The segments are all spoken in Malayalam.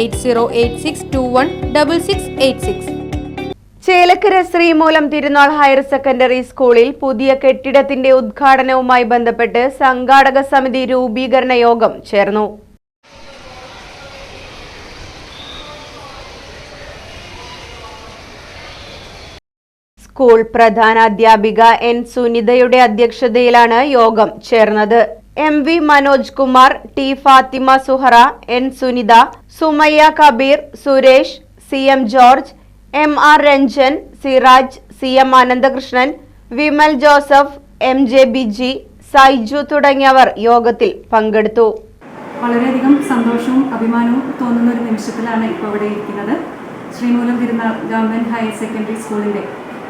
Eight zero eight six two one double six eight six. Chelakkara Sreemoolam Thirunal higher secondary സ്കൂളിൽ പുതിയ കെട്ടിടത്തിന്റെ ഉദ്ഘാടനവുമായി ബന്ധപ്പെട്ട് സംഘാടക സമിതി രൂപീകരണ യോഗം ചേർന്നു. സ്കൂൾ പ്രധാനാധ്യാപിക എൻ സുനിതയുടെ അധ്യക്ഷതയിലാണ് യോഗം ചേർന്നത്. M V Manoj Kumar T Fathima Suhara N Sunitha Sumayya Kabeer Suresh C M George M R Ranjan Siraj C M Ananthakrishnan Vimal Joseph M J Biji Saiju തുടങ്ങിയവർ യോഗത്തിൽ പങ്കെടുത്തു. വളരെയധികം സന്തോഷവും അഭിമാനവും തോന്നുന്ന ഒരു നിമിഷത്തിലാണ് ഇപ്പോൾ ഇവിടെ ഇരിക്കുന്നത്. Sreemoolam Thirunal government higher secondary സ്കൂളിന്റെ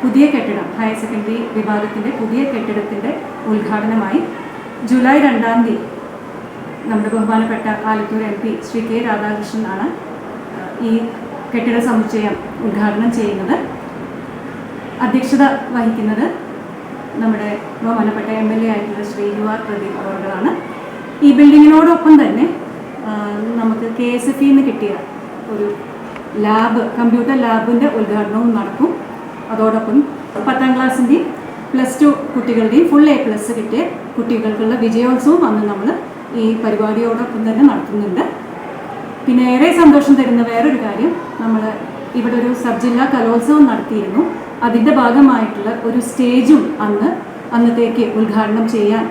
പുതിയ കെട്ടിടം ഹയർ സെക്കൻഡറി വിഭാഗത്തിന്റെ പുതിയ കെട്ടിടത്തിന്റെ ഉദ്ഘാടനമായി ജൂലൈ രണ്ടാം തീയതി നമ്മുടെ ബഹുമാനപ്പെട്ട Alathur M P Shri K രാധാകൃഷ്ണനാണ് ഈ കെട്ടിട സമുച്ചയം ഉദ്ഘാടനം ചെയ്യുന്നത്. അധ്യക്ഷത വഹിക്കുന്നത് നമ്മുടെ ബഹുമാനപ്പെട്ട എം എൽ എ ആയിട്ടുള്ള ശ്രീ യു ആർ പ്രദീപ് അവറുകളാണ് ഈ ബിൽഡിങ്ങിനോടൊപ്പം തന്നെ നമുക്ക് കെ എസ് എഫ് ഇന്ന് കിട്ടിയ ഒരു ലാബ് കമ്പ്യൂട്ടർ ലാബിന്റെ ഉദ്ഘാടനവും നടക്കും. അതോടൊപ്പം പത്താം ക്ലാസ്സിന്റെയും പ്ലസ് ടു കുട്ടികളുടെയും ഫുൾ എ പ്ലസ് കിട്ടിയ കുട്ടികൾക്കുള്ള വിജയോത്സവം അന്ന് നമ്മൾ ഈ പരിപാടിയോടൊപ്പം തന്നെ നടത്തുന്നുണ്ട്. പിന്നെ ഏറെ സന്തോഷം തരുന്ന വേറൊരു കാര്യം നമ്മൾ ഇവിടെ ഒരു സബ് ജില്ലാ കലോത്സവം നടത്തിയിരുന്നു. അതിന്റെ ഭാഗമായിട്ടുള്ള ഒരു സ്റ്റേജും അന്ന് അന്നത്തേക്ക് ഉദ്ഘാടനം ചെയ്യാൻ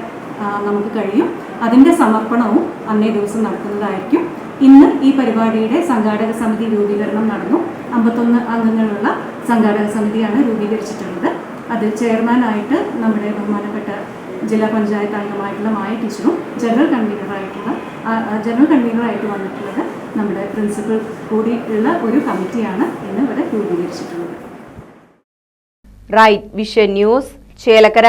നമുക്ക് കഴിയും. അതിന്റെ സമർപ്പണവും അന്നേ ദിവസം നടക്കുന്നതായിരിക്കും. ഇന്ന് ഈ പരിപാടിയുടെ സംഘാടക സമിതി രൂപീകരണം നടന്നു. അമ്പത്തൊന്ന് അംഗങ്ങളുള്ള സംഘാടക സമിതിയാണ് രൂപീകരിച്ചിട്ടുള്ളത്. അതിൽ ചെയർമാനായിട്ട് നമ്മുടെ ബഹുമാനപ്പെട്ട ജില്ലാ പഞ്ചായത്ത് അംഗമായിട്ടുള്ള മായ ടീച്ചറും ജനറൽ കൺവീനറായിട്ടുള്ള ജനറൽ കൺവീനറായിട്ട് വന്നിട്ടുള്ളത് നമ്മുടെ പ്രിൻസിപ്പൽ കൂടി ഉള്ള ഒരു കമ്മിറ്റിയാണ് ഇന്ന് ഇവിടെ രൂപീകരിച്ചിട്ടുള്ളത്. Right vision news Chelakkara.